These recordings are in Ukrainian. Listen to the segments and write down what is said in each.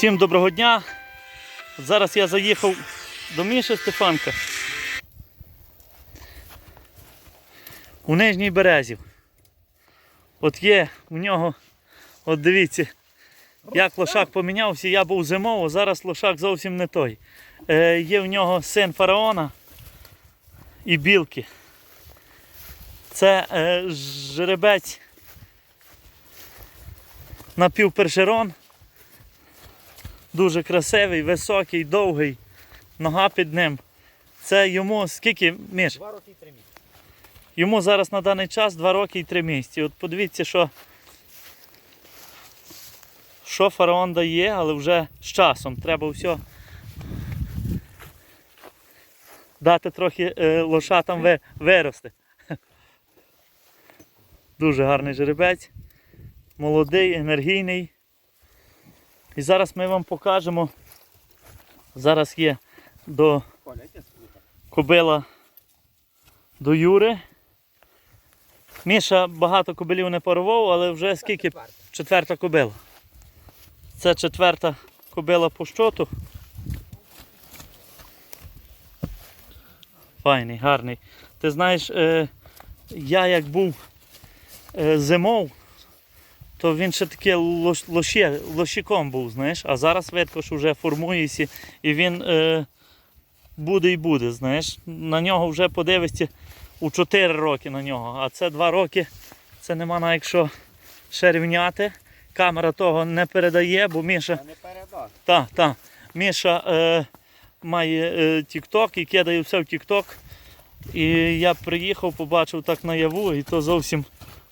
Всім доброго дня. Зараз я заїхав до Міші Стефанка. У Нижній Березів. От є у нього, от дивіться, як лошак помінявся, я був зимово, зараз лошак зовсім не той. Е, є в нього син фараона і білки. Це е, жеребець напівпершерон. Дуже красивий, високий, довгий, нога під ним. Це йому скільки, Міш? Два роки і три місяці. Йому зараз на даний час 2 роки і 3 місяці. От подивіться, що, що фараон дає, але вже з часом треба все дати трохи е, лошатам ви, вирости. Дуже гарний жеребець, молодий, енергійний. І зараз ми вам покажемо. Зараз є до кобила до Юри. Міша багато кобилів не порвав, але вже скільки четверта кобила. Це четверта кобила по щоту. Файний, гарний. Ти знаєш, е, я як був е, зимов, то він ще таке лош, лоще, лощиком був, знаєш, а зараз видко, що вже формується і він е, буде і буде, знаєш. На нього вже подивишся у 4 роки на нього, а це 2 роки, це нема на якщо ще рівняти. Камера того не передає, бо Міша. Не. Так, так. Міша е, має е, TikTok і кидає все в TikTok. І я приїхав, побачив так наяву, і то зовсім,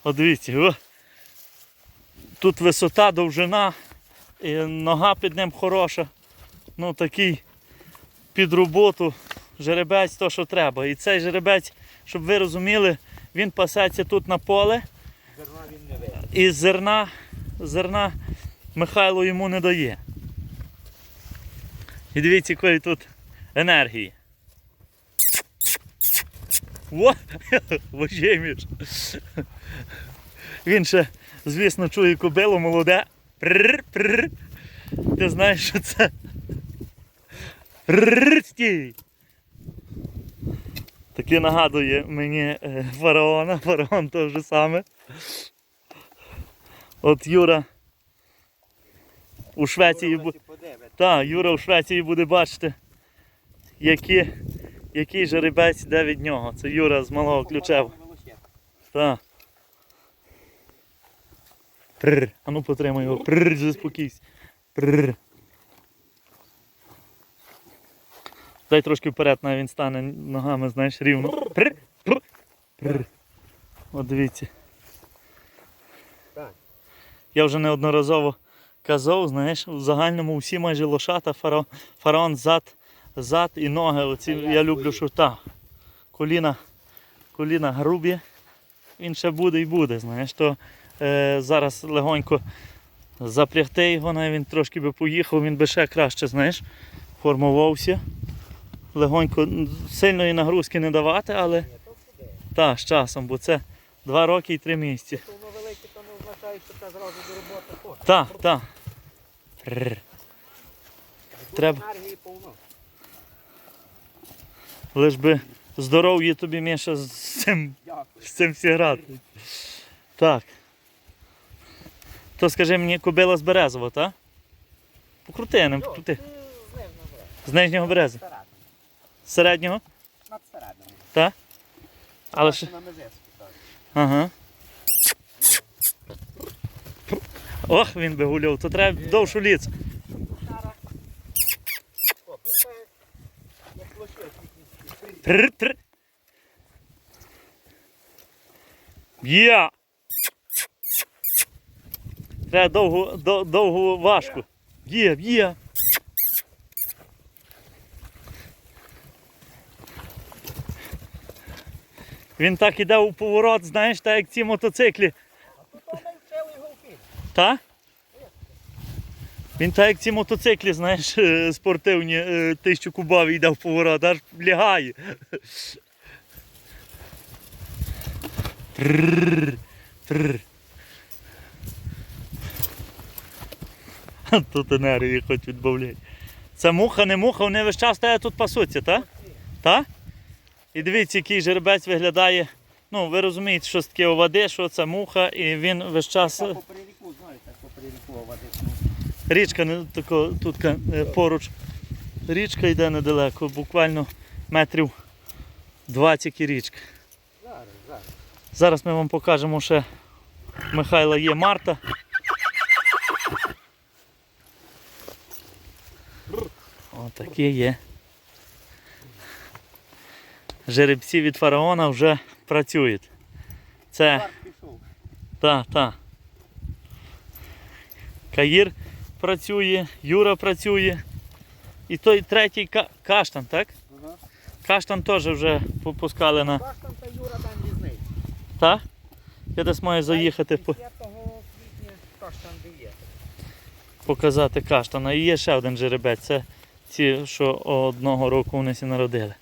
от дивіться, о, тут висота, довжина, і нога під ним хороша. Ну такий під роботу, жеребець то, що треба. І цей жеребець, щоб ви розуміли, він пасеться тут на поле. Зерна він не вийде. І зерна, зерна Михайло йому не дає. І дивіться, якої тут енергії. Во! Він ще, звісно, чує кобилу молоде. Прррр, прррр. Ти знаєш, що це? Прррр. Таке нагадує мені е, фараона, фараон те ж саме. От Юра у Швеції Курва, бу... ти подивись. Так, Юра у Швеції буде бачити, які, який жеребець йде від нього. Це Юра з малого ключева. Так. Пррр. А ну потримай його. Пррр, заспокійся. Пррр. Дай трошки вперед, навіть він стане ногами, знаєш, рівно. Пррр. Пррр. Пррр. От дивіться. Я вже неодноразово казав, знаєш, в загальному всі майже лошата, фараон, фараон зад, зад і ноги. Оці, я люблю, так. Коліна, коліна грубі. Він ще буде і буде, знаєш, то зараз легонько запрягти його, навіть він трошки би поїхав, він би ще краще, знаєш, формувався. Легонько сильної нагрузки не давати, але так, з часом, бо це 2 роки і 3 місяці. Воно велике, то не означає, що це зразу до роботи хоче. Так, так. Треба. енергії повно. Лиш би здоров'я тобі Міша з цим, з цим всі грати. Так. То скажи мені, кобила з Березова, так? Покрути ним, Йо, покрути. з нижнього. Середньо. З середнього? Над середньою. Так? Але ще. На межеску, так. Ага. Ох, він би гуляв, то треба довшу ліцу. Зараз. О, він так, як лошадь якийсь. Трр, трр. Є! Треба довгу, до, довгу важку. Є, є. Він так іде у поворот, знаєш, так як ці мотоциклі. Та? Він так як ці мотоциклі, знаєш, е, спортивні, е, тисячу кубові йде в поворот, аж лягає. Трррр, трррр. Тут енергії хоч відбавляй. Це муха, не муха, вони весь час тебе тут пасуться, так? Так? І дивіться, який жеребець виглядає. Ну, ви розумієте, що таке у води, що це муха, і він весь час. По знаєте, по води. Річка не тако, тут е, поруч. Річка йде недалеко, буквально метрів 20 і річка. Зараз, зараз. Зараз ми вам покажемо ще Михайла є Марта. Отакі є. Жеребці від фараона вже працюють. Це Парк пішов. та, та. Каїр працює, Юра працює. І той третій ка- каштан, так? Ага. Каштан теж вже попускали на. Каштан та Юра там різний. Та? Я десь маю заїхати по- 10 квітня каштан дає. показати каштана. І є ще один жеребець. Це ці, що одного року вони всі народили.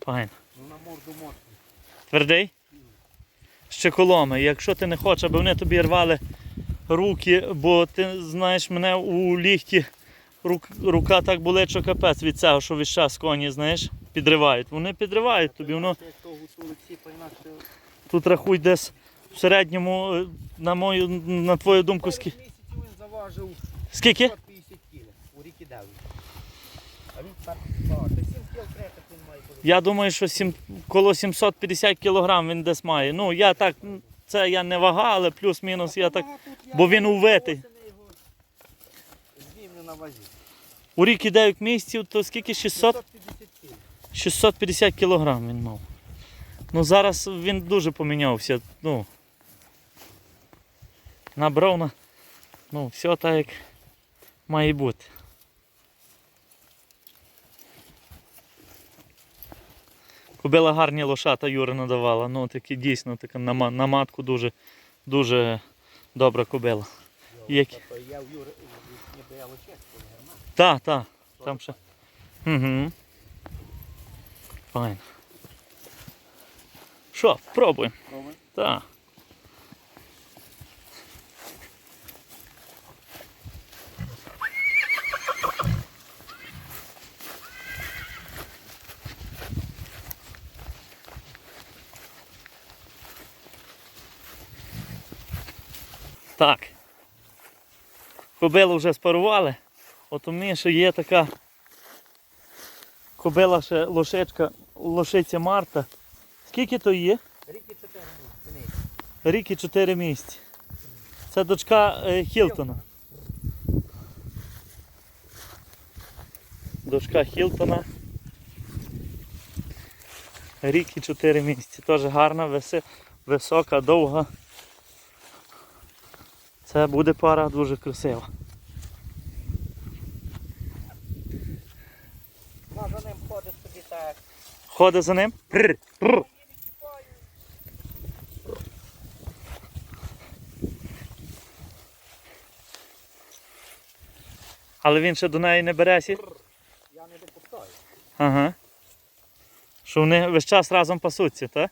Файно. Ну на морду моцно. Твердий? Ще коломи. Якщо ти не хочеш, аби вони тобі рвали руки, бо ти знаєш, мене у ліхті рука так болить, що капець від цього, що весь час коні, знаєш, підривають. Вони підривають тобі, воно тут рахуй десь в середньому, е, на мою, на твою думку, скі... заважив скільки? 150 кг у ріки Деві. А він так багато. 7 кіл кретик він має бути. Я думаю, що сім, коло 750 кг він десь має. Ну, я так, це я не вага, але плюс-мінус я так. бо він увитий. Знімлю на вазі. У ріки 9 місяців, то скільки 600? 650 кг. 650 кг він мав. Ну зараз він дуже помінявся. Ну, набрав на. Ну, все так як має бути. Кобила гарні лошата Юра надавала. Ну такі дійсно така на, на матку дуже, дуже добра кобила. Як- Тобто я в Юри не герман. Так, так, там ще. Угу. Файно. Що, пробуємо. Пробуй. Так. Так. Кобилу вже спарували. От у мене ще є така кобила ще лошечка, лошиця Марта. Скільки то є? Ріки 4 місяці. Рік і 4 місяці. Це дочка е, Хілтона. Дочка Хілтона. Рік і 4 місяці. Теж гарна, висока, довга. Це буде пара дуже красива. Ну, за ним ходить собі так. Ходить за ним. Прр, прр. Але він ще до неї не береся. Я не допускаю. Ага. Що вони весь час разом пасуться, так?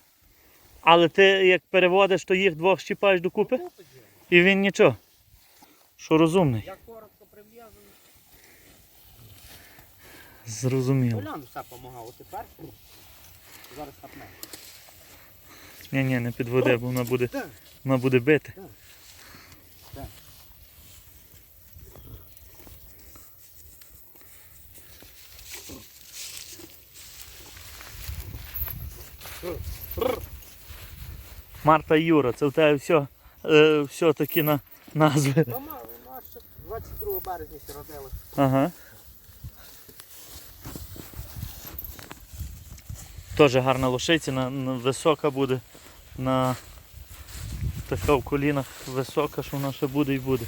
Але ти як переводиш, то їх двох щіпаєш докупи Купить же. І він нічого. Що розумний. Я коротко прив'язаний. Зрозуміло. Олян все допомагав. Тепер зараз хапне. Ні, ні, не підведе, бо вона буде, вона буде бити. Марта Юра, це в тебе все, е, все такі на назви. Мама, вона ще 22 березня ще родила. Ага. Теж гарна лошиця, на, на- висока буде. На така в колінах висока, що вона ще буде і буде.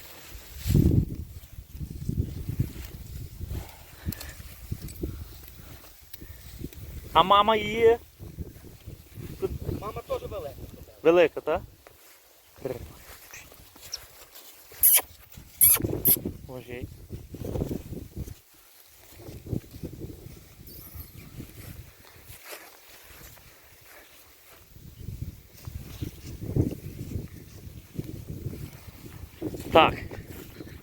А мама є Мама теж велика. велика, так? Боже. Так.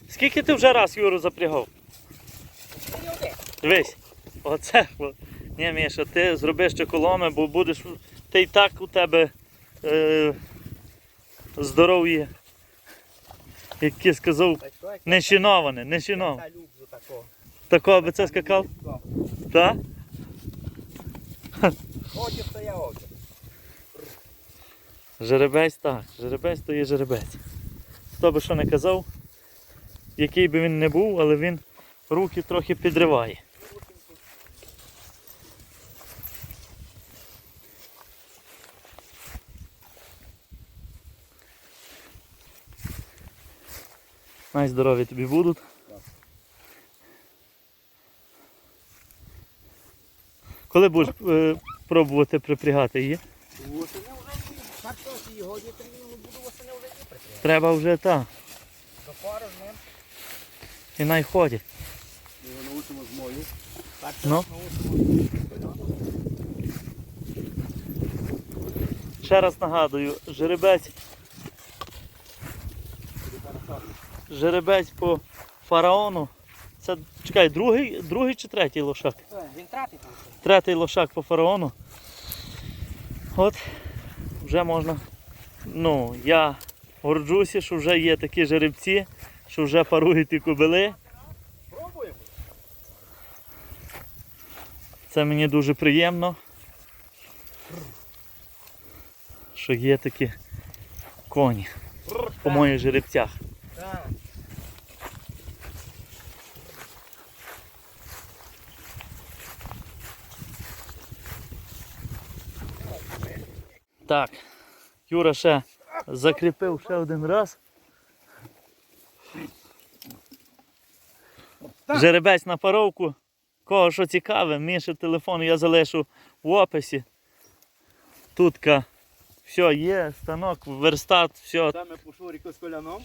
Скільки ти вже раз Юру запрягав? Дивись. Оце. Ні, Міша, ти зробиш чеколоми, бо будеш. Ти і так у тебе е, здоров'я. Як я сказав, не шиноване, не шиноване. такого. Би це скакав? Так? Хочеш, то я хочу. Жеребець так, жеребець то є жеребець. Хто би що не казав, який би він не був, але він руки трохи підриває. Най здорові тобі будуть. Коли будеш е, пробувати припрягати її? Восени вже. Так ж його не буду восени вже не прикрити. Треба вже так. До пару ним. І най ходять. Ми його научимо з мою. Так Ну. научимо. Ще раз нагадую, жеребець. Жеребець по фараону. Це чекай, другий, другий чи третій лошак? Він тратить там. Третій лошак по фараону. От вже можна. Ну, я горджуся, що вже є такі жеребці, що вже парують і кобили. Пробуємо. Це мені дуже приємно. Що є такі коні по моїх жеребцях. Так. Так, Юра ще закріпив ще один раз. Жеребець на паровку. Кого що цікаве, Міше телефон я залишу в описі. Тутка все є, станок, верстат, все, Там ми по шуріку з коляном.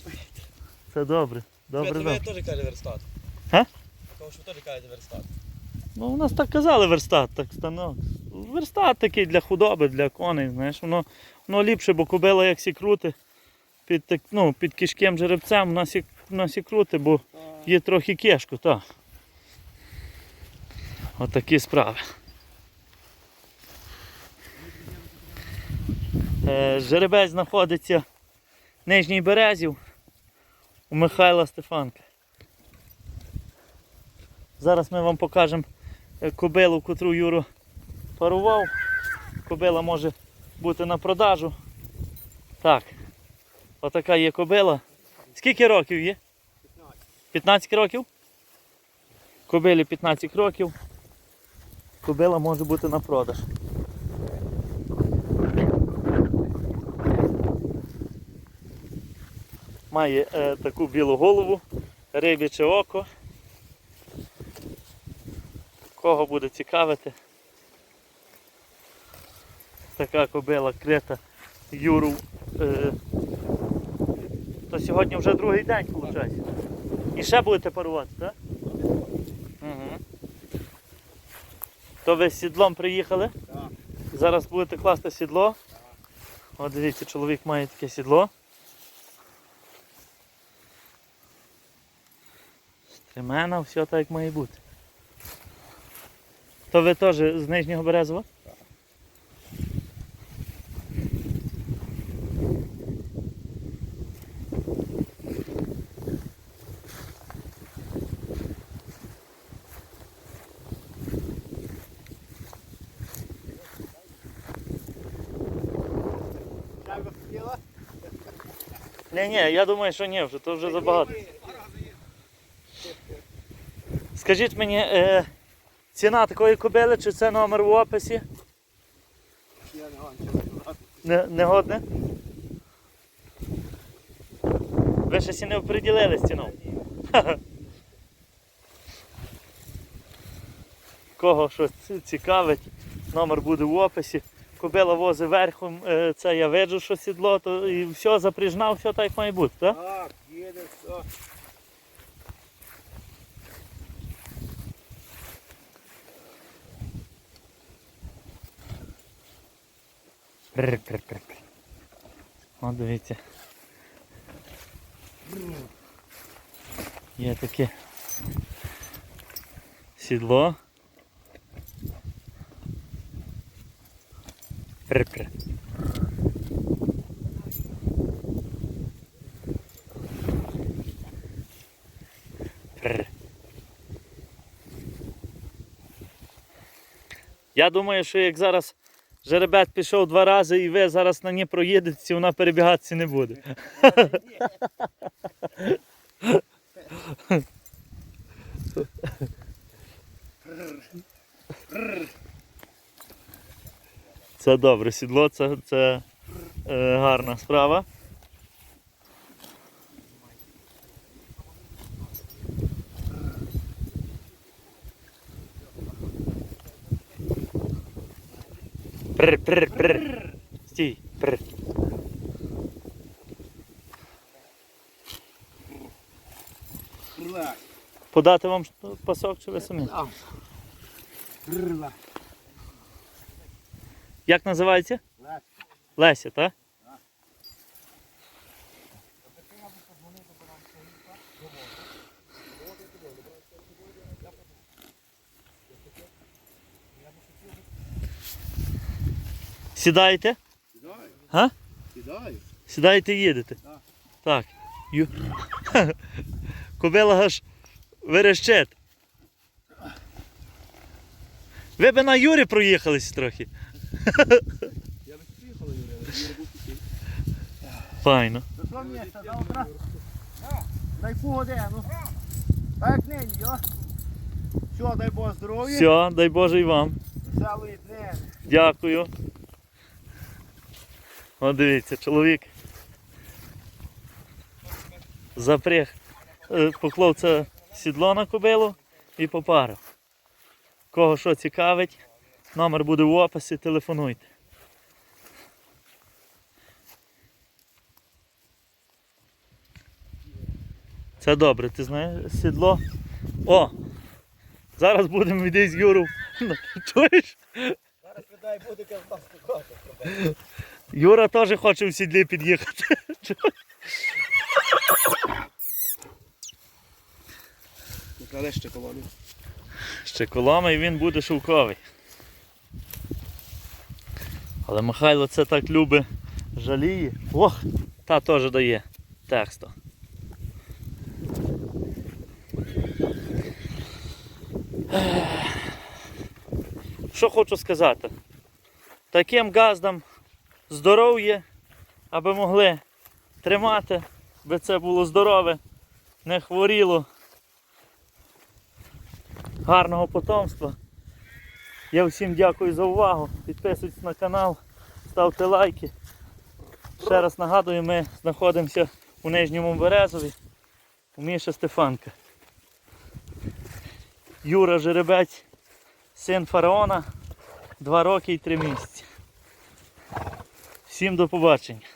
це добре. Добре, Ви добре. теж кажете верстат. Га? Тому що ви теж кажете верстат. Ну, у нас так казали верстат, так станок. Верстат такий для худоби, для коней, знаєш, воно, воно ліпше, бо кобила як сі крути під, так- ну, під кишким жеребцем, сі, вона сі крути, бо є трохи кешку, так. Отакі справи. Е, жеребець знаходиться в Нижній Березів у Михайла Стефанка. Зараз ми вам покажемо кобилу, котру Юро парував. Кобила може бути на продажу. Так. Отака є кобила. Скільки років є? 15 років? Кобилі 15 років. Кобила може бути на продаж. Має е, таку білу голову, рибяче око. Кого буде цікавити? Така кобила крита Юру. Е, то сьогодні вже другий день виходить. І ще будете парувати, так? Угу. То ви з сідлом приїхали? Так. Зараз будете класти сідло. От дивіться, чоловік має таке сідло. Стремена, все так як має бути. То ви теж з Нижнього Березова? Хотіла? Ні, ні, я думаю, що ні, вже то вже забагато. Скажіть мені, е, ціна такої кобили, чи це номер в описі? Я не. Не, не годне? Ви ще сі не оприділили з. Кого що ці- цікавить, номер буде в описі. Кобила возить верхом, е, це я виджу, що сідло, то і все запряжна, все так має бути, так? Так, їде все. Прр-прр-прр. От дивіться. Є таке сідло. Пр-пр. Пр. Я думаю, що як зараз жеребет пішов два рази і ви зараз на ній проїдете, вона перебігатися не буде. Це добре, сідло це, це е, гарна справа. Подати вам пасок чи ви самі? Як називається? Леся. Леся, так? Сідаєте? Сідай. Га? Сідай. Сідаєте і їдете? Так. Так. Ю... Кобила аж верещить. Ви б на Юрі проїхались трохи. Я би приїхала, Юрій, але Юрій був пустий. Файно. До завтра? Дай погодину. Так як нині, йо. Все, дай Бог здоров'я. Все, дай Боже і вам. Веселої днини. Дякую. О, дивіться, чоловік запряг, е, поклав це сідло на кобилу і попарив. Кого що цікавить, номер буде в описі, телефонуйте. Це добре, ти знаєш, сідло. О! Зараз будемо йти з Юру. Чуєш? Зараз віддай буде казав спокійно. Юра теж хоче в сідлі під'їхати. Накладеш ще колону. Ще колома і він буде шовковий. Але Михайло це так любить жаліє. Ох, та теж дає тексту. Що хочу сказати? Таким газдам здоров'я, аби могли тримати, аби це було здорове, не хворіло гарного потомства. Я всім дякую за увагу. Підписуйтесь на канал, ставте лайки. Ще раз нагадую, ми знаходимося у Нижньому Березові у Міша Стефанка. Юра Жеребець, син фараона, 2 роки і 3 місяці. Всім до побачення.